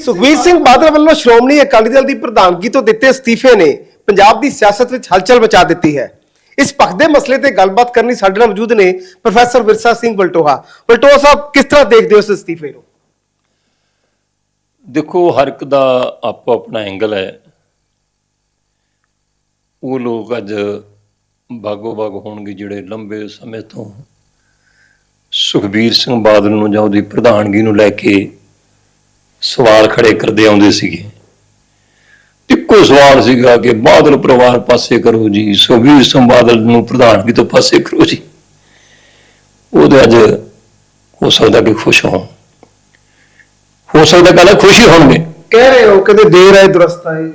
ਸੁਖਬੀਰ ਸਿੰਘ ਬਾਦਲ ਵੱਲੋਂ ਸ਼੍ਰੋਮਣੀ ਅਕਾਲੀ ਦਲ ਦੀ ਪ੍ਰਧਾਨਗੀ ਤੋਂ ਦਿੱਤੇ ਅਸਤੀਫੇ ਨੇ ਪੰਜਾਬ ਦੀ ਸਿਆਸਤ ਵਿੱਚ ਹਲਚਲ ਮਚਾ ਦਿੱਤੀ ਹੈ। ਇਸ ਪੱਖ ਦੇ ਮਸਲੇ ਤੇ ਗੱਲਬਾਤ ਕਰਨ ਲਈ ਸਾਡੇ ਨਾਲ ਮੌਜੂਦ ਨੇ ਪ੍ਰੋਫੈਸਰ ਵਿਰਸਾ ਸਿੰਘ ਬਲਟੋਹਾ। ਬਲਟੋਹਾ ਸਾਹਿਬ, ਕਿਸ ਤਰ੍ਹਾਂ ਦੇਖਦੇ ਹੋ ਇਸ ਅਸਤੀਫੇ ਨੂੰ? ਦੇਖੋ, ਹਰ ਇੱਕ ਦਾ ਆਪੋ ਆਪਣਾ ਐਂਗਲ ਹੈ। ਉਹ ਲੋਕ ਅੱਜ ਬਾਗੋ ਬਾਗ ਹੋਣਗੇ ਜਿਹੜੇ ਲੰਬੇ ਸਮੇਂ ਤੋਂ ਸੁਖਬੀਰ ਸਿੰਘ ਬਾਦਲ ਨੂੰ ਜਾਂ ਉਹਦੀ ਪ੍ਰਧਾਨਗੀ ਨੂੰ ਲੈ ਕੇ ਸਵਾਲ ਖੜੇ ਕਰਦੇ ਆਉਂਦੇ ਸੀਗੇ। ਇੱਕੋ ਸਵਾਲ ਸੀਗਾ ਕਿ ਬਾਦਲ ਪਰਿਵਾਰ ਪਾਸੇ ਕਰੋ ਜੀ ਸੁਖਬੀਰ ਸਿੰਘ ਬਾਦਲ ਨੂੰ ਪ੍ਰਧਾਨਗੀ ਤੋਂ ਪਾਸੇ ਕਰੋ ਜੀ। ਉਹਦੇ ਅੱਜ ਹੋ ਸਕਦਾ ਕਿ ਖੁਸ਼ ਹੋਣ। ਹੋ ਸਕਦਾ ਕਹਿੰਦਾ ਖੁਸ਼ੀ ਹੋਣਗੇ। ਕਹਿ ਰਹੇ ਹੋ ਕਹਿੰਦੇ ਦੇਰ ਹੈ ਦੁਰਸਤ ਹੈ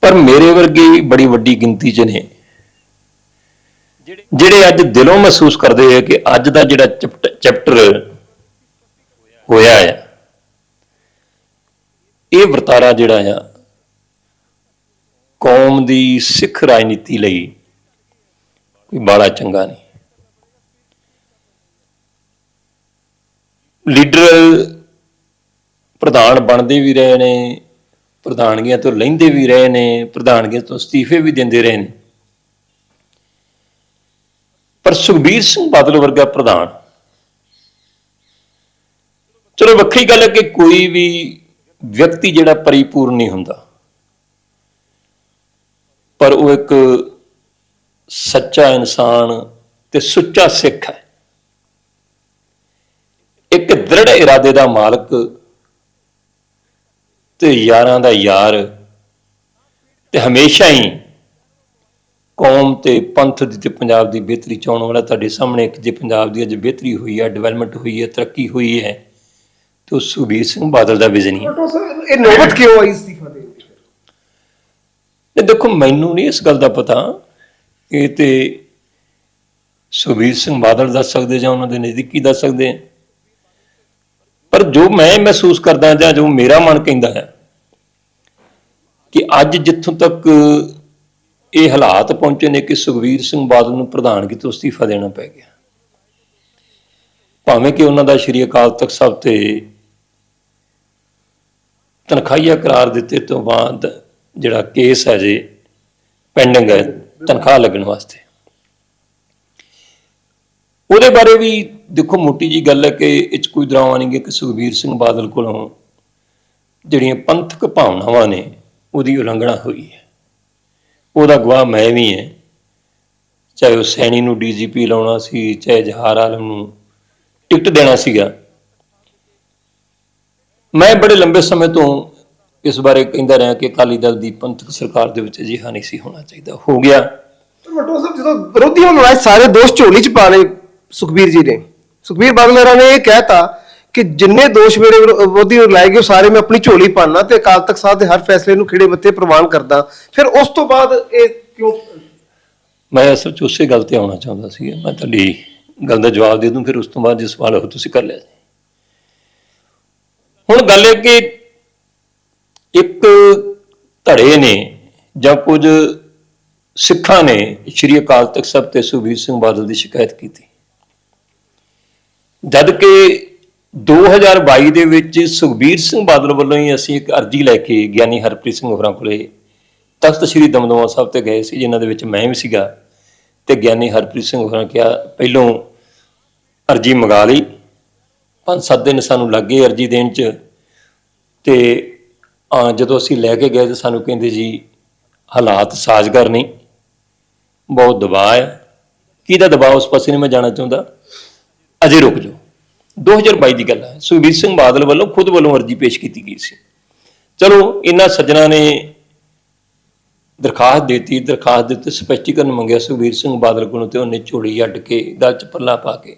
ਪਰ ਮੇਰੇ ਵਰਗੇ ਵੀ ਬੜੀ ਵੱਡੀ ਗਿਣਤੀ 'ਚ ਨੇ। ਜਿਹੜੇ ਅੱਜ ਦਿਲੋਂ ਮਹਿਸੂਸ ਕਰਦੇ ਆ ਕਿ ਅੱਜ ਦਾ ਜਿਹੜਾ ਚੈਪਟ- ਚੈਪਟਰ ਹੋਇਆ ਆ। ਇਹ ਵਰਤਾਰਾ ਜਿਹੜਾ ਆ, ਕੌਮ ਦੀ ਸਿੱਖ ਰਾਜਨੀਤੀ ਲਈ ਕੋਈ ਬਾਲਾ ਚੰਗਾ ਨਹੀਂ। ਲੀਡਰ ਪ੍ਰਧਾਨ ਬਣਦੇ ਵੀ ਰਹੇ ਨੇ, ਪ੍ਰਧਾਨਗੀਆਂ ਤੋਂ ਲੈਂਦੇ ਵੀ ਰਹੇ ਨੇ, ਪ੍ਰਧਾਨਗੀਆਂ ਤੋਂ ਅਸਤੀਫੇ ਵੀ ਦਿੰਦੇ ਰਹੇ ਨੇ। ਪਰ ਸੁਖਬੀਰ ਸਿੰਘ ਬਾਦਲ ਵਰਗਾ ਪ੍ਰਧਾਨ ਚਲੋ ਵੱਖਰੀ ਗੱਲ ਹੈ ਕਿ ਕੋਈ ਵੀ ਵਿਅਕਤੀ ਜਿਹੜਾ ਪਰਿਪੂਰਨ ਨਹੀਂ ਹੁੰਦਾ। ਪਰ ਉਹ ਇੱਕ ਸੱਚਾ ਇਨਸਾਨ ਤੇ ਸੁੱਚਾ ਸਿੱਖ ਹੈ। ਇੱਕ ਦ੍ਰਿੜ ਇਰਾਦੇ ਦਾ ਮਾਲਕ ਤੇ ਯਾਰਾਂ ਦਾ ਯਾਰ ਤੇ ਹਮੇਸ਼ਾ ਹੀ ਕੌਮ ਤੇ ਪੰਥ ਦੀ ਤੇ ਪੰਜਾਬ ਦੀ ਬਿਹਤਰੀ ਚਾਹਣ ਵਾਲਾ ਤੁਹਾਡੇ ਸਾਹਮਣੇ ਇੱਕ ਜੇ ਪੰਜਾਬ ਦੀ ਅੱਜ ਬਿਹਤਰੀ ਹੋਈ ਹੈ ਡਿਵੈਲਪਮੈਂਟ ਹੋਈ ਹੈ, ਤਰੱਕੀ ਹੋਈ ਹੈ। ਤੇ ਉਹ ਸੁਖਬੀਰ ਸਿੰਘ ਬਾਦਲ ਦਾ ਵਿਜ਼ਨ ਹੀ। ਇਹ ਨੌਬਤ ਕਿਉਂ ਆਈ ਅਸਤੀਫਾ ਦੇਣ ਦੀ ਦੇਖੋ ਮੈਨੂੰ ਨਹੀਂ ਇਸ ਗੱਲ ਦਾ ਪਤਾ। ਇਹ ਤੇ ਸੁਖਬੀਰ ਸਿੰਘ ਬਾਦਲ ਦੱਸ ਸਕਦੇ ਜਾਂ ਉਹਨਾਂ ਦੇ ਨਜ਼ਦੀਕੀ ਦੱਸ ਸਕਦੇ। ਪਰ ਜੋ ਮੈਂ ਮਹਿਸੂਸ ਕਰਦਾ ਜਾਂ ਜੋ ਮੇਰਾ ਮਨ ਕਹਿੰਦਾ ਹੈ ਕਿ ਅੱਜ ਜਿੱਥੋਂ ਤੱਕ ਇਹ ਹਾਲਾਤ ਪਹੁੰਚੇ ਨੇ ਕਿ ਸੁਖਬੀਰ ਸਿੰਘ ਬਾਦਲ ਨੂੰ ਪ੍ਰਧਾਨਗੀ ਤੋਂ ਅਸਤੀਫਾ ਦੇਣਾ ਪੈ ਗਿਆ। ਭਾਵੇਂ ਕਿ ਉਹਨਾਂ ਦਾ ਸ਼੍ਰੀ ਅਕਾਲ ਤਖਤ ਸਾਹਿਬ ਤੇ ਤਨਖਾਹੀਆ ਕਰਾਰ ਦਿੱਤੇ ਤੋਂ ਬਾਅਦ ਜਿਹੜਾ ਕੇਸ ਹੈ ਜੇ ਪੈਂਡਿੰਗ ਹੈ, ਤਨਖਾਹ ਲੱਗਣ ਵਾਸਤੇ। ਉਹਦੇ ਬਾਰੇ ਵੀ ਦੇਖੋ ਮੋਟੀ ਜੀ ਗੱਲ ਹੈ ਕਿ ਇਹ 'ਚ ਕੋਈ ਦਰਾਵਾ ਨਹੀਂ ਗੇ ਕਿ ਸੁਖਬੀਰ ਸਿੰਘ ਬਾਦਲ ਕੋਲੋਂ ਜਿਹੜੀਆਂ ਪੰਥਕ ਭਾਵਨਾਵਾਂ ਨੇ, ਉਹਦੀ ਉਲੰਘਣਾ ਹੋਈ ਹੈ। ਉਹਦਾ ਗਵਾਹ ਮੈਂ ਵੀ ਹਾਂ। ਚਾਹੇ ਉਹ ਸੈਣੀ ਨੂੰ ਡੀਜੀਪੀ ਲਾਉਣਾ ਸੀ, ਚਾਹੇ ਜਹਾਰ ਆਲਮ ਨੂੰ ਟਿਕਟ ਦੇਣਾ ਸੀਗਾ। ਮੈਂ ਬੜੇ ਲੰਬੇ ਸਮੇਂ ਤੋਂ ਇਸ ਬਾਰੇ ਕਹਿੰਦਾ ਰਿਹਾ ਕਿ ਅਕਾਲੀ ਦਲ ਦੀ ਪੰਥਕ ਸਰਕਾਰ ਦੇ ਵਿੱਚ ਅਜਿਹਾ ਨਹੀਂ ਸੀ ਹੋਣਾ ਚਾਹੀਦਾ। ਹੋ ਗਿਆ। ਪਰ ਸਾਹਿਬ ਜਦੋਂ ਵਿਰੋਧੀਆਂ ਨੂੰ ਆਏ ਸਾਰੇ ਦੋਸ਼ ਝੋਲੀ ਚ ਪਾ ਲਏ ਸੁਖਬੀਰ ਜੀ ਨੇ। ਸੁਖਬੀਰ ਬਾਦਲ ਹੋਰਾਂ ਨੇ ਇਹ ਕਹਿਤਾ ਕਿ ਜਿੰਨੇ ਦੋਸ਼ ਮੇਰੇ ਵਿਰੋ- ਵਿਰੋਧੀ ਨੂੰ ਲਾਏ ਗਏ ਉਹ ਸਾਰੇ ਮੈਂ ਆਪਣੀ ਝੋਲੀ ਪਾਣਾ ਤੇ ਅਕਾਲ ਤਖਤ ਸਾਹਿਬ ਦੇ ਹਰ ਫੈਸਲੇ ਨੂੰ ਖਿੜੇ ਬੱਤੇ ਪ੍ਰਵਾਨ ਕਰਦਾ। ਫਿਰ ਉਸ ਤੋਂ ਬਾਅਦ ਇਹ ਕਿਉਂ ਮੈਂ ਅਸਲ 'ਚ ਉਸੇ ਗੱਲ ਤੇ ਆਉਣਾ ਚਾਹੁੰਦਾ ਸੀ। ਮੈਂ ਤੁਹਾਡੀ ਗੱਲ ਦਾ ਜਵਾਬ ਦੇ ਦੂੰ ਫਿਰ ਉਸ ਤੋਂ ਬਾਅਦ ਜੇ ਸਵਾਲ ਹੋ ਤੁਸੀਂ ਕਰ ਲਿਆ ਹੁਣ ਗੱਲ ਇਹ ਕਿ ਇੱਕ ਧੜੇ ਨੇ ਜਾਂ ਕੁਝ ਸਿੱਖਾਂ ਨੇ ਸ਼੍ਰੀ ਅਕਾਲ ਤਖਤ ਸਾਹਿਬ ਤੇ ਸੁਖਬੀਰ ਸਿੰਘ ਬਾਦਲ ਦੀ ਸ਼ਿਕਾਇਤ ਕੀਤੀ। ਜਦ ਕਿ 2022 ਦੇ ਵਿੱਚ ਸੁਖਬੀਰ ਸਿੰਘ ਬਾਦਲ ਵੱਲੋਂ ਹੀ ਅਸੀਂ ਇੱਕ ਅਰਜੀ ਲੈ ਕੇ ਗਿਆਨੀ ਹਰਪ੍ਰੀਤ ਸਿੰਘ ਹੋਰਾਂ ਕੋਲੇ ਤਖਤ ਸ੍ਰੀ ਦਮਦਮਾ ਸਾਹਿਬ ਤੇ ਗਏ ਸੀ, ਜਿਨ੍ਹਾਂ ਦੇ ਵਿੱਚ ਮੈਂ ਵੀ ਸੀਗਾ ਤੇ ਗਿਆਨੀ ਹਰਪ੍ਰੀਤ ਸਿੰਘ ਹੋਰਾਂ ਕਿਹਾ, ਪਹਿਲੋਂ ਅਰਜੀ ਮੰਗਾ ਲਈ। ਪੰਜ ਸੱਤ ਦਿਨ ਸਾਨੂੰ ਲੱਗੇ ਅਰਜੀ ਦੇਣ ਚ ਤੇ ਅਹ, ਜਦੋਂ ਅਸੀਂ ਲੈ ਕੇ ਗਏ ਤਾਂ ਸਾਨੂੰ ਕਹਿੰਦੇ ਜੀ ਹਾਲਾਤ ਸਾਜ਼ਗਰ ਨਹੀਂ ਬਹੁਤ ਦਬਾਅ ਹੈ। ਕਿਹਦਾ ਦਬਾਅ? ਉਸ ਪਾਸੇ ਨਹੀਂ ਮੈਂ ਜਾਣਾ ਚਾਹੁੰਦਾ। ਅਜੇ ਰੁਕ ਜਾਓ। 2022 ਦੀ ਗੱਲ ਹੈ। ਸੁਖਬੀਰ ਸਿੰਘ ਬਾਦਲ ਵੱਲੋਂ ਖੁਦ ਵੱਲੋਂ ਅਰਜੀ ਪੇਸ਼ ਕੀਤੀ ਗਈ ਸੀ। ਚਲੋ ਇਹਨਾਂ ਸੱਜਣਾ ਨੇ ਦਰਖਾਸਤ ਦਿੱਤੀ। ਦਰਖਾਸਤ ਦੇ ਉੱਤੇ ਸਪਸ਼ਟੀਕਰਨ ਮੰਗਿਆ ਸੁਖਬੀਰ ਸਿੰਘ ਬਾਦਲ ਕੋਲੋਂ ਤੇ ਉਹਨੇ ਝੋਲੀ ਅੱਡ ਕੇ ਗੱਲ ਚ ਪੱਲਾ ਪਾ ਕੇ।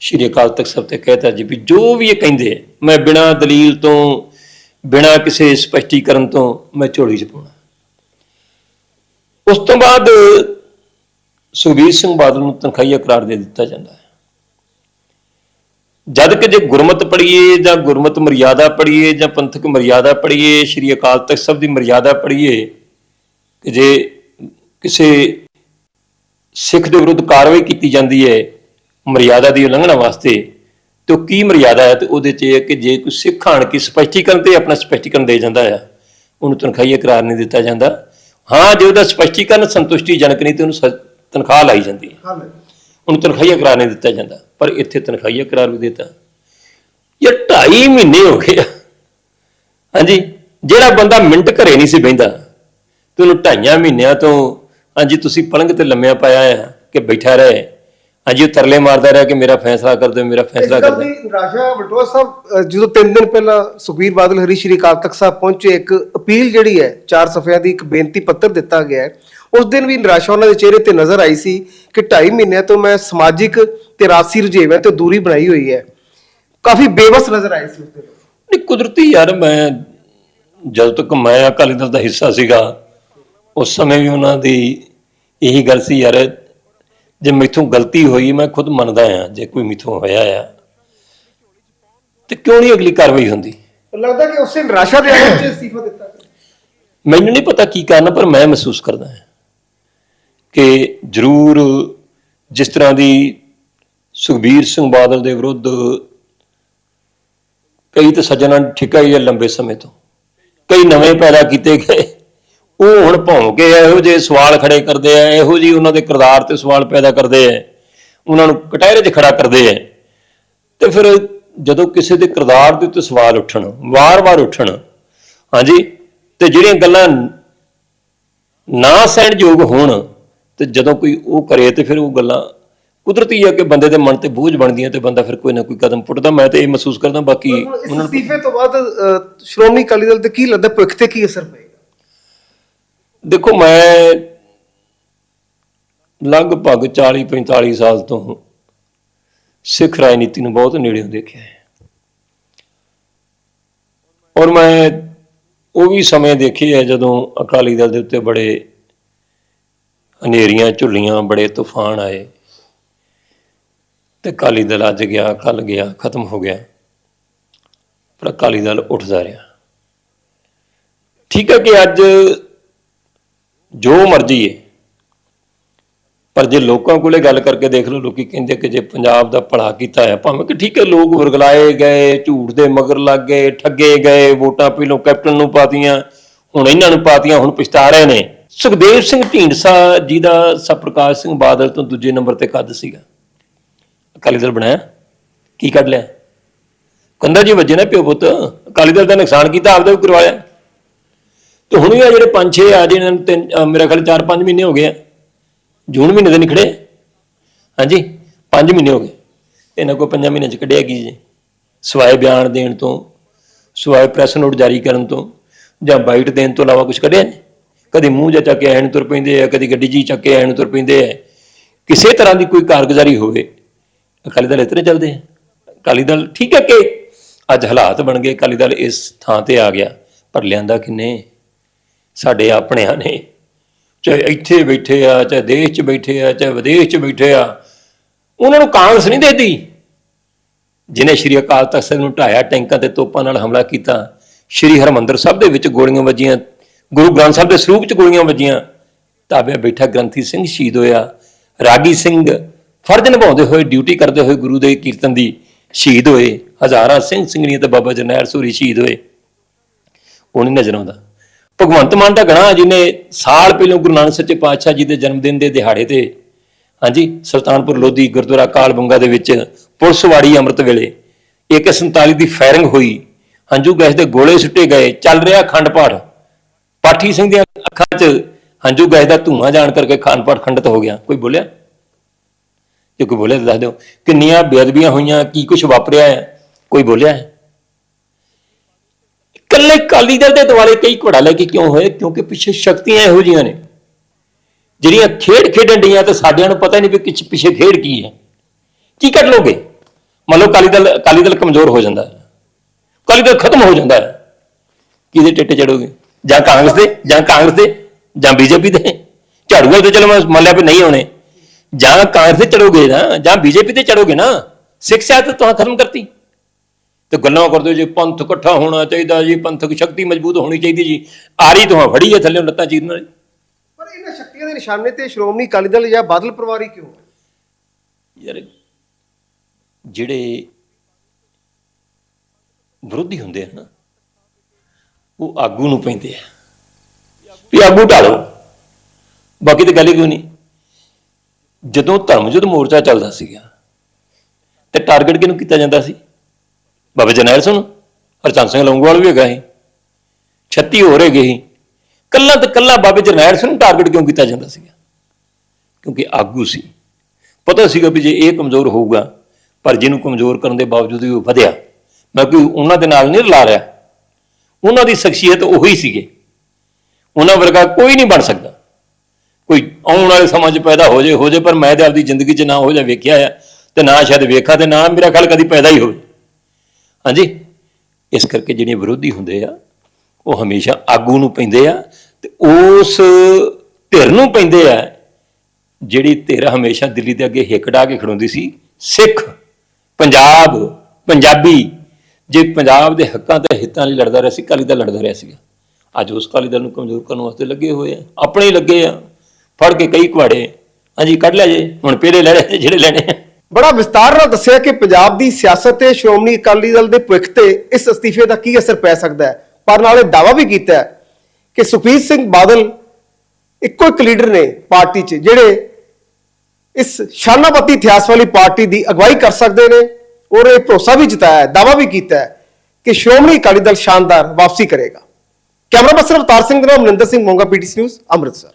ਸ਼੍ਰੀ ਅਕਾਲ ਤਖਤ ਸਾਹਿਬ ਤੇ ਕਹਿਤਾ ਜੀ ਵੀ ਜੋ ਵੀ ਇਹ ਕਹਿੰਦੇ ਆ, ਮੈਂ ਬਿਨਾਂ ਦਲੀਲ ਤੋਂ ਬਿਨਾਂ ਕਿਸੇ ਸਪਸ਼ਟੀਕਰਨ ਤੋਂ ਮੈਂ ਝੋਲੀ ਚ ਪਾਉਣਾ। ਉਸ ਤੋਂ ਬਾਅਦ ਸੁਖਬੀਰ ਸਿੰਘ ਬਾਦਲ ਨੂੰ ਤਨਖਾਹੀਆ ਕਰਾਰ ਦੇ ਦਿੱਤਾ ਜਾਂਦਾ ਹੈ। ਜਦ ਕਿ ਜੇ ਗੁਰਮਤ ਪੜ੍ਹੀਏ ਜਾਂ ਗੁਰਮਤ ਮਰਿਆਦਾ ਪੜ੍ਹੀਏ ਜਾਂ ਪੰਥਕ ਮਰਿਆਦਾ ਪੜ੍ਹੀਏ ਸ਼੍ਰੀ ਅਕਾਲ ਤਖਤ ਸਾਹਿਬ ਦੀ ਮਰਿਆਦਾ ਪੜ੍ਹੀਏ ਕਿ ਜੇ ਕਿਸੇ ਸਿੱਖ ਦੇ ਵਿਰੁੱਧ ਕਾਰਵਾਈ ਕੀਤੀ ਜਾਂਦੀ ਹੈ ਮਰਿਆਦਾ ਦੀ ਉਲੰਘਣਾ ਵਾਸਤੇ ਤੇ ਕੀ ਮਰਿਆਦਾ ਹੈ ਤੇ ਉਹਦੇ 'ਚ ਇਹ ਹੈ ਕਿ ਜੇ ਕੋਈ ਸਿੱਖ ਆਣ ਕੇ ਸਪਸ਼ਟੀਕਰਨ ਤੇ ਆਪਣਾ ਸਪਸ਼ਟੀਕਰਨ ਦੇ ਜਾਂਦਾ ਆ ਉਹਨੂੰ ਤਨਖਾਹੀਆ ਕਰਾਰ ਨਹੀਂ ਦਿੱਤਾ ਜਾਂਦਾ। ਹਾਂ ਜੇ ਉਹਦਾ ਸਪਸ਼ਟੀਕਰਨ ਸੰਤੁਸ਼ਟੀਜਨਕ ਨਹੀਂ ਤੇ ਉਹਨੂੰ ਤਨਖਾਹ ਲਾਈ ਜਾਂਦੀ ਹੈ। ਹਾਂ ਉਹਨੂੰ ਤਨਖਾਹੀਆ ਕਰਾਰ ਨਹੀਂ ਦਿੱਤਾ ਜਾਂਦਾ ਪਰ ਇੱਥੇ ਤਨਖਾਹੀਆ ਕਰਾਰ ਵੀ ਦਿੱਤਾ। ਯਾਰ 2.5 ਮਹੀਨੇ ਹੋ ਗਏ ਹਾਂਜੀ ਜਿਹੜਾ ਬੰਦਾ ਮਿੰਟ ਘਰੇ ਨਹੀਂ ਸੀ ਬਹਿੰਦਾ ਤੇ ਉਹਨੂੰ ਢਾਈਆਂ ਮਹੀਨਿਆਂ ਤੋਂ ਹਾਂਜੀ ਤੁਸੀਂ ਪਲੰਗ ਤੇ ਲੰਮਿਆ ਪਾਇਆ ਆ ਕਿ ਬੈਠਾ ਰਹੇ। ਉਹ ਤਰਲੇ ਮਾਰਦਾ ਰਿਹਾ ਕਿ ਮੇਰਾ ਫੈਸਲਾ ਕਰ ਦਿਓ ਮੇਰਾ ਇਸ ਫੈਸਲਾ ਗੱਲ ਕਰ ਦਿਓ। ਦੀ ਨਿਰਾਸ਼ਾ ਬਲਟੋਆ ਸਾਹਿਬ ਅ, ਜਦੋਂ ਤਿੰਨ ਦਿਨ ਪਹਿਲਾਂ ਸੁਖਬੀਰ ਬਾਦਲ ਹਰੀ ਸ਼੍ਰੀ ਅਕਾਲ ਤਖਤ ਸਾਹਿਬ ਪਹੁੰਚੇ ਇੱਕ ਅਪੀਲ ਜਿਹੜੀ ਹੈ ਚਾਰ ਸਫ਼ਿਆਂ ਦੀ ਇੱਕ ਬੇਨਤੀ ਪੱਤਰ ਦਿੱਤਾ ਗਿਆ ਹੈ ਉਸ ਦਿਨ ਵੀ ਨਿਰਾਸ਼ਾ ਉਹਨਾਂ ਦੇ ਚਿਹਰੇ ਤੇ ਨਜ਼ਰ ਆਈ ਸੀ ਕਿ 2.5 ਮਹੀਨਿਆਂ ਤੋਂ ਮੈਂ ਸਮਾਜਿਕ ਤੇ ਰਾਜਸੀ ਰੁਝੇਵਿਆਂ ਤੋਂ ਦੂਰੀ ਬਣਾਈ ਹੋਈ ਹੈ। ਕਾਫੀ ਬੇਵਸ ਨਜ਼ਰ ਆਏ ਸੀ ਉਸ ਦਿਨ। ਨਹੀਂ ਕੁਦਰਤੀ ਯਾਰ ਮੈਂ ਜਦ ਤੱਕ ਮੈਂ ਅਕਾਲੀ ਦਲ ਦਾ ਹਿੱਸਾ ਸੀਗਾ ਉਸ ਸਮੇਂ ਵੀ ਉਹਨਾਂ ਦੀ ਇਹੀ ਗੱਲ ਸੀ ਯਾਰ ਜੇ ਮੈਥੋਂ ਗਲਤੀ ਹੋਈ ਮੈਂ ਖੁਦ ਮੰਨਦਾ ਆ ਜੇ ਕੋਈ ਮੈਥੋਂ ਹੋਇਆ ਆ ਤੇ ਕਿਉਂ ਨਹੀਂ ਅਗਲੀ ਕਾਰਵਾਈ ਹੁੰਦੀ? ਲੱਗਦਾ ਕਿ ਉਸੇ ਨਿਰਾਸ਼ਾ ਦੇ ਆਲੋਚ 'ਚ ਅਸਤੀਫਾ ਦਿੱਤਾ ਮੈਨੂੰ ਨਹੀਂ ਪਤਾ ਕੀ ਕਾਰਨ ਪਰ ਮੈਂ ਮਹਿਸੂਸ ਕਰਦਾ ਹਾਂ ਕਿ ਜ਼ਰੂਰ ਜਿਸ ਤਰ੍ਹਾਂ ਦੀ ਸੁਖਬੀਰ ਸਿੰਘ ਬਾਦਲ ਦੇ ਵਿਰੁੱਧ ਕਈ ਤਾਂ ਸੱਜਣਾ ਨੇ ਠਿਕਾ ਹੀ ਹੈ ਲੰਬੇ ਸਮੇਂ ਤੋਂ। ਕਈ ਨਵੇਂ ਪੈਦਾ ਕੀਤੇ ਗਏ। ਉਹ ਹੁਣ ਭੌਂ ਕੇ ਇਹੋ ਜਿਹੇ ਸਵਾਲ ਖੜੇ ਕਰਦੇ ਆ ਇਹੋ ਜੀ ਉਹਨਾਂ ਦੇ ਕਿਰਦਾਰ ਤੇ ਸਵਾਲ ਪੈਦਾ ਕਰਦੇ ਆ ਉਹਨਾਂ ਨੂੰ ਕਟਹਿਰੇ 'ਚ ਖੜਾ ਕਰਦੇ ਆ। ਤੇ ਫਿਰ ਜਦੋਂ ਕਿਸੇ ਦੇ ਕਿਰਦਾਰ ਦੇ ਉੱਤੇ ਸਵਾਲ ਉੱਠਣ ਵਾਰ-ਵਾਰ ਉੱਠਣ ਹਾਂਜੀ ਤੇ ਜਿਹੜੀਆਂ ਗੱਲਾਂ ਨਾ ਸਹਿਣਯੋਗ ਹੋਣ ਤੇ ਜਦੋਂ ਕੋਈ ਉਹ ਕਰੇ ਤੇ ਫਿਰ ਉਹ ਗੱਲਾਂ ਕੁਦਰਤੀ ਹੈ ਕਿ ਬੰਦੇ ਦੇ ਮਨ ਤੇ ਬੋਝ ਬਣਦੀਆਂ ਤੇ ਬੰਦਾ ਫਿਰ ਕੋਈ ਨਾ ਕੋਈ ਕਦਮ ਪੁੱਟਦਾ ਮੈਂ ਤੇ ਇਹ ਮਹਿਸੂਸ ਕਰਦਾ ਬਾਕੀ ਇਸ ਅਸਤੀਫੇ ਤੋਂ ਬਾਅਦ ਸ਼੍ਰੋਮਣੀ ਅਕਾਲੀ ਦਲ ਤੇ ਕੀ ਲੱਗਦਾ ਭਵਿੱਖ ਤੇ ਕੀ ਅਸਰ ਪਏਗਾ? ਦੇਖੋ, ਮੈਂ ਲਗਭਗ 40 45 ਸਾਲ ਤੋਂ ਸਿੱਖ ਰਾਜਨੀਤੀ ਨੂੰ ਬਹੁਤ ਨੇੜਿਓਂ ਦੇਖਿਆ ਹੈ। ਔਰ ਮੈਂ ਉਹ ਵੀ ਸਮੇਂ ਦੇਖੇ ਹੈ ਜਦੋਂ ਅਕਾਲੀ ਦਲ ਦੇ ਉੱਤੇ ਬੜੇ ਹਨੇਰੀਆਂ, ਝੁੱਲੀਆਂ, ਬੜੇ ਤੂਫਾਨ ਆਏ ਤੇ ਅਕਾਲੀ ਦਲ ਅੱਜ ਗਿਆ ਕੱਲ ਗਿਆ, ਖਤਮ ਹੋ ਗਿਆ, ਪਰ ਅਕਾਲੀ ਦਲ ਉੱਠਦਾ ਰਿਹਾ। ਠੀਕ ਹੈ ਕਿ ਅੱਜ ਜੋ ਮਰਜ਼ੀ ਹੈ ਪਰ ਜੇ ਲੋਕਾਂ ਕੋਲੇ ਗੱਲ ਕਰਕੇ ਦੇਖ ਲਓ, ਲੋਕੀ ਕਹਿੰਦੇ ਕਿ ਜੇ ਪੰਜਾਬ ਦਾ ਭਲਾ ਕੀਤਾ ਆ ਭਾਵੇਂ ਕਿ ਠੀਕ ਹੈ, ਲੋਕ ਵਰਗਲਾਏ ਗਏ, ਝੂਠ ਦੇ ਮਗਰ ਲੱਗ ਗਏ, ਠੱਗੇ ਗਏ, ਵੋਟਾਂ ਪਹਿਲੋਂ ਕੈਪਟਨ ਨੂੰ ਪਾਤੀਆਂ, ਹੁਣ ਇਹਨਾਂ ਨੂੰ ਪਾਤੀਆਂ, ਹੁਣ ਪਛਤਾ ਰਹੇ ਨੇ। ਸੁਖਦੇਵ ਸਿੰਘ ਢੀਂਡਸਾ ਜੀ ਦਾ ਸਤਿਪ੍ਰਕਾਸ਼ ਸਿੰਘ ਬਾਦਲ ਤੋਂ ਦੂਜੇ ਨੰਬਰ ਤੇ ਕੱਦ ਸੀਗਾ। ਅਕਾਲੀ ਦਲ ਬਣਾਇਆ। ਕੀ ਕੱਢ ਲਿਆ? ਕੰਦਾ ਜੀ ਵੱਜੇ ਨਾ ਪਿਓ ਪੁੱਤ। ਅਕਾਲੀ ਦਲ ਦਾ ਨੁਕਸਾਨ ਕੀਤਾ, ਆਪਦਾ ਵੀ ਕਰਵਾਇਆ। ਤੇ ਹੁਣ ਵੀ ਆ ਜਿਹੜੇ ਪੰਜ ਛੇ ਆ ਜਿਹਨਾਂ ਨੂੰ ਤਿੰਨ ਅਹ ਮੇਰਾ ਖਿਆਲ 4-5 ਮਹੀਨੇ ਹੋ ਗਏ ਆ। ਜੂਨ ਮਹੀਨੇ ਦੇ ਨਿਕੜੇ। ਹਾਂਜੀ 5 ਮਹੀਨੇ ਹੋ ਗਏ। ਇਹਨਾਂ ਕੋ 5 ਮਹੀਨੇ ਚ ਕੱਢਿਆ ਕੀ ਜੀ? ਸਵਾਏ ਬਿਆਨ ਦੇਣ ਤੋਂ, ਸਵਾਏ ਪ੍ਰੈਸ ਨੋਟ ਜਾਰੀ ਕਰਨ ਤੋਂ, ਜਾਂ ਬਾਈਟ ਦੇਣ ਤੋਂ ਇਲਾਵਾ ਕੁਝ ਕੱਢਿਆ ਨਹੀਂ? ਕਦੇ ਮੂੰਹ ਜਾਂ ਚੱਕ ਕੇ ਐਨ ਤੁਰ ਪੈਂਦੇ ਆ, ਕਦੀ ਗੱਡੀ ਜੀ ਚੱਕ ਕੇ ਐਨ ਤੁਰ ਪੈਂਦੇ ਆ। ਕਿਸੇ ਤਰ੍ਹਾਂ ਦੀ ਕੋਈ ਕਾਰਗੁਜ਼ਾਰੀ ਹੋਵੇ, ਅਕਾਲੀ ਦਲ ਇਤਨੇ ਚੱਲਦੇ ਆ। ਅਕਾਲੀ ਦਲ ਠੀਕ ਹੈ ਕਿ ਅੱਜ ਹਾਲਾਤ ਬਣ ਗਏ, ਅਕਾਲੀ ਦਲ ਇਸ ਥਾਂ ਤੇ ਆ ਗਿਆ, ਪਰ ਲਿਆਂਦਾ ਕਿੰਨੇ? ਸਾਡੇ ਆਪਣਿਆਂ ਨੇ। ਚਾਹੇ ਇੱਥੇ ਬੈਠੇ ਆ, ਚਾਹੇ ਦੇਸ਼ 'ਚ ਬੈਠੇ ਆ, ਚਾਹੇ ਵਿਦੇਸ਼ 'ਚ ਬੈਠੇ ਆ, ਉਹਨਾਂ ਨੂੰ ਕਾਂਗਰਸ ਨਹੀਂ ਦੇਦੀ। ਜਿਨੇ ਸ਼੍ਰੀ ਅਕਾਲ ਤਖਤ ਸਾਹਿਬ ਨੂੰ ਢਾਇਆ ਟੈਂਕਾਂ ਤੇ ਤੋਪਾਂ ਨਾਲ ਹਮਲਾ ਕੀਤਾ, ਸ਼੍ਰੀ ਹਰਮੰਦਰ ਸਾਹਿਬ ਦੇ ਵਿੱਚ ਗੋਲੀਆਂ ਵੱਜੀਆਂ, ਗੁਰੂ ਗ੍ਰੰਥ ਸਾਹਿਬ ਦੇ ਸਰੂਪ 'ਚ ਗੋਲੀਆਂ ਵੱਜੀਆਂ, ਤਾਬਿਆ ਬੈਠਾ ਗ੍ਰੰਥੀ ਸਿੰਘ ਸ਼ਹੀਦ ਹੋਇਆ, ਰਾਗੀ ਸਿੰਘ ਫਰਜ਼ ਨਿਭਾਉਂਦੇ ਹੋਏ ਡਿਊਟੀ ਕਰਦੇ ਹੋਏ ਗੁਰੂ ਦੇ ਕੀਰਤਨ ਦੀ ਸ਼ਹੀਦ ਹੋਏ, ਹਜ਼ਾਰਾਂ ਸਿੰਘ ਸਿੰਘਣੀਆਂ ਤੇ ਬਾਬਾ ਜਰਨੈਲ ਸੂਰੀ ਸ਼ਹੀਦ ਹੋਏ। ਉਹ ਨਹੀਂ ਨਜ਼ਰ ਆਉਂਦਾ? ਭਗਵੰਤ ਮਾਨ ਦਾ ਗਣਾ ਜਿਹਨੇ ਸਾਲ ਪਹਿਲਾਂ ਗੁਰੂ ਨਾਨਕ ਸੱਚੇ ਪਾਤਸ਼ਾਹ ਜੀ ਦੇ ਜਨਮ ਦਿਨ ਦੇ ਦਿਹਾੜੇ ਤੇ, ਹਾਂਜੀ, ਸੁਲਤਾਨਪੁਰ ਲੋਧੀ ਗੁਰਦੁਆਰਾ ਕਾਲਬੰਗਾ ਦੇ ਵਿੱਚ ਪੁਲਿਸ ਵਾੜੀ ਅੰਮ੍ਰਿਤ ਵੇਲੇ AK47 ਦੀ ਫਾਇਰਿੰਗ ਹੋਈ। ਹੰਝੂ ਗੈਸ ਦੇ ਗੋਲੇ ਸੁੱਟੇ ਗਏ, ਚੱਲ ਰਿਹਾ ਖੰਡ ਪਾਠ। ਪਾਠੀ ਸਿੰਘ ਦੀਆਂ ਅੱਖਾਂ 'ਚ ਹੰਝੂ ਗੈਸ ਦਾ ਧੂਆਂ ਜਾਣ ਕਰਕੇ ਖੰਡ ਪਾਠ ਖੰਡਿਤ ਹੋ ਗਿਆ। ਕੋਈ ਬੋਲਿਆ? ਜੇ ਕੋਈ ਬੋਲਿਆ ਤਾਂ ਦੱਸ ਦਿਓ। ਕਿੰਨੀਆਂ ਬੇਅਦਬੀਆਂ ਹੋਈਆਂ, ਕੀ ਕੁਝ ਵਾਪਰਿਆ ਹੈ? ਕੋਈ ਬੋਲਿਆ ਹੈ? ਇਕੱਲੇ ਕਾਲੀ ਦਲ ਦੇ ਦੁਆਲੇ ਕਈ ਘੋੜਾ ਲੈ ਕੇ ਕਿਉਂ ਹੋਏ? ਕਿਉਂਕਿ ਪਿੱਛੇ ਸ਼ਕਤੀਆਂ ਇਹੋ ਜੀਆਂ ਨੇ। ਜਿਹੜੀਆਂ ਖੇਡ ਖੇਡਣ ਡੀਆਂ ਤੇ ਸਾਡਿਆਂ ਨੂੰ ਪਤਾ ਹੀ ਨਹੀਂ ਵੀ ਕਿਛ ਪਿੱਛੇ ਖੇਡ ਕੀ ਹੈ। ਕੀ ਕੱਢ ਲੋਗੇ? ਮੰਨ ਲਓ ਕਾਲੀ ਦਲ ਕਾਲੀ ਦਲ ਕਮਜ਼ੋਰ ਹੋ ਜਾਂਦਾ ਹੈ। ਕਾਲੀ ਦਲ ਖਤਮ ਹੋ ਜਾਂਦਾ ਹੈ। ਕਿਹਦੇ ਟਿੱਟੇ ਚੜੋਗੇ ਜਾਂ ਕਾਂਗਰਸ ਦੇ, ਜਾਂ ਕਾਂਗਰਸ ਦੇ, ਜਾਂ ਬੀਜੇਪੀ ਦੇ? ਝਾੜੂ ਵਾਲੇ ਤੇ ਚਲੋ ਮੈਂ ਮੰਨ ਲਿਆ ਵੀ ਨਹੀਂ ਆਉਣੇ। ਜਾਂ ਕਾਂਗਰਸ ਤੇ ਚੜੋਗੇ ਨਾ, ਜਾਂ ਬੀਜੇਪੀ ਤੇ ਚੜੋਗੇ ਨਾ, ਸਿੱਖ ਸਿਆਸਤ ਤਾਂ ਖਤਮ ਕਰਤੀ। ਤੇ ਗੱਲਾਂ ਕਰਦੇ ਹੋ ਜੀ ਪੰਥ ਇਕੱਠਾ ਹੋਣਾ ਚਾਹੀਦਾ ਜੀ ਪੰਥਕ ਸ਼ਕਤੀ ਮਜ਼ਬੂਤ ਹੋਣੀ ਚਾਹੀਦੀ ਜੀ। ਆਰੀ ਤੋਂ ਫੜੀ ਹੈ ਥੱਲੇ ਲੱਤਾਂ ਚੀਰਨ ਵਾਲੀ। ਪਰ ਇਹਨਾਂ ਸ਼ਕਤੀਆਂ ਦੇ ਨਿਸ਼ਾਨੇ ਤੇ ਸ਼੍ਰੋਮਣੀ ਅਕਾਲੀ ਦਲ ਜਾਂ ਬਾਦਲ ਪਰਿਵਾਰ ਕਿਉਂ ਯਾਰ ਜਿਹੜੇ ਵਿਰੋਧੀ ਹੁੰਦੇ ਆ ਨਾ ਉਹ ਆਗੂ ਨੂੰ ਪੈਂਦੇ ਆ। ਵੀ ਆਗੂ ਢਾਲੋ। ਬਾਕੀ ਤਾਂ ਗੱਲ ਹੀ ਕੋਈ ਨਹੀਂ। ਜਦੋਂ ਧਰਮ ਯੁੱਧ ਮੋਰਚਾ ਚੱਲਦਾ ਸੀਗਾ ਤੇ ਟਾਰਗੇਟ ਕਿਹਨੂੰ ਕੀਤਾ ਜਾਂਦਾ ਸੀ? ਬਾਬਾ ਜਰਨੈਲ ਸਿੰਘ ਹਰਚੰਦ ਸਿੰਘ ਲੌਂਗੋਵਾਲ ਵੀ ਹੈਗਾ ਸੀ। 36 ਹੋਰ ਹੈਗੇ ਸੀ। ਕੱਲਾ ਤੇ ਕੱਲਾ ਬਾਬੇ ਜਰਨੈਲ ਸਿੰਘ ਨੂੰ ਟਾਰਗੇਟ ਕਿਉਂ ਕੀਤਾ ਜਾਂਦਾ ਸੀਗਾ? ਕਿਉਂਕਿ ਆਗੂ ਸੀ। ਪਤਾ ਸੀਗਾ ਵੀ ਜੇ ਇਹ ਕਮਜ਼ੋਰ ਹੋਊਗਾ, ਪਰ ਜਿਹਨੂੰ ਕਮਜ਼ੋਰ ਕਰਨ ਦੇ ਬਾਵਜੂਦ ਵੀ ਉਹ ਵਧਿਆ, ਮੈਂ ਕੋਈ ਉਹਨਾਂ ਦੇ ਨਾਲ ਨਹੀਂ ਰਲਾ ਰਿਹਾ। ਉਹਨਾਂ ਦੀ ਸ਼ਖਸੀਅਤ ਉਹੀ ਸੀਗੇ। ਉਹਨਾਂ ਵਰਗਾ ਕੋਈ ਨਹੀਂ ਬਣ ਸਕਦਾ। ਕੋਈ ਆਉਣ ਵਾਲੇ ਸਮਾਂ 'ਚ ਪੈਦਾ ਹੋ ਜੇ ਹੋ ਜੇ ਪਰ ਮੈਂ ਤੇ ਆਪਦੀ ਜ਼ਿੰਦਗੀ 'ਚ ਨਾ ਹੋ ਜਾ ਵੇਖਿਆ ਆ, ਤੇ ਨਾ ਸ਼ਾਇਦ ਵੇਖਾ ਤੇ ਨਾ ਮੇਰਾ ਖਿਆਲ ਕਦੀ ਪੈਦਾ ਹੀ ਹੋਵੇ। ਹਾਂਜੀ? ਇਸ ਕਰਕੇ ਜਿਹੜੇ ਵਿਰੋਧੀ ਹੁੰਦੇ ਆ, ਉਹ ਹਮੇਸ਼ਾ ਆਗੂ ਨੂੰ ਪੈਂਦੇ ਆ ਤੇ ਉਸ ਧਿਰ ਨੂੰ ਪੈਂਦੇ ਆ ਜਿਹੜੀ ਧਿਰ ਹਮੇਸ਼ਾ ਦਿੱਲੀ ਦੇ ਅੱਗੇ ਹਿੱਕ ਕੇ ਖੜੋਂਦੀ ਸੀ, ਸਿੱਖ, ਪੰਜਾਬ, ਪੰਜਾਬੀ। ਜੇ ਪੰਜਾਬ ਦੇ ਹੱਕਾਂ ਤੇ ਹਿੱਤਾਂ ਲਈ ਲੜਦਾ ਰਿਹਾ ਸੀ ਕਾਲੀ ਦਾ ਲੜਦਾ ਰਿਹਾ ਸੀਗਾ। ਅੱਜ ਉਸ ਕਾਲੀ ਦਲ ਨੂੰ ਕਮਜ਼ੋਰ ਕਰਨ ਵਾਸਤੇ ਲੱਗੇ ਹੋਏ ਆ, ਆਪਣੇ ਹੀ ਲੱਗੇ ਆ। ਫੜ ਕੇ ਕਈ ਕੁਆੜੇ ਹਾਂਜੀ, ਕੱਢ ਲਿਆ ਜੇ, ਹੁਣ ਪਹਿਲੇ ਲੈ ਰਹੇ ਜਿਹੜੇ ਲੈਣੇ ਆ। ਬੜਾ ਵਿਸਤਾਰ ਨਾਲ ਦੱਸਿਆ ਕਿ ਪੰਜਾਬ ਦੀ ਸਿਆਸਤ ਤੇ ਸ਼੍ਰੋਮਣੀ ਅਕਾਲੀ ਦਲ ਦੇ ਭਵਿੱਖ ਤੇ ਇਸ ਅਸਤੀਫੇ ਦਾ ਕੀ ਅਸਰ ਪੈ ਸਕਦਾ ਹੈ? ਪਰ ਨਾਲੇ ਦਾਵਾ ਵੀ ਕੀਤਾ ਹੈ ਕਿ ਸੁਖਬੀਰ ਸਿੰਘ ਬਾਦਲ ਇੱਕੋ ਇੱਕ ਲੀਡਰ ਨੇ ਪਾਰਟੀ 'ਚ, ਜਿਹੜੇ ਇਸ ਸ਼ਾਨਾਪਤੀ ਇਤਿਹਾਸ ਵਾਲੀ ਪਾਰਟੀ ਦੀ ਅਗਵਾਈ ਕਰ ਸਕਦੇ ਨੇ ਔਰ ਇਹ ਭਰੋਸਾ ਵੀ ਜਤਾਇਆ ਹੈ ਦਾਵਾ ਵੀ ਕੀਤਾ ਹੈ ਕਿ ਸ਼੍ਰੋਮਣੀ ਅਕਾਲੀ ਦਲ ਸ਼ਾਨਦਾਰ ਵਾਪਸੀ ਕਰੇਗਾ। ਕੈਮਰਾ ਪਰਸਨ ਅਵਤਾਰ ਸਿੰਘ ਦੇ ਨਾਲ ਮਨਿੰਦਰ ਸਿੰਘ ਮੋਂਗਾ ਪੀਟੀਸੀ ਨਿਊਜ਼ ਅੰਮ੍ਰਿਤਸਰ।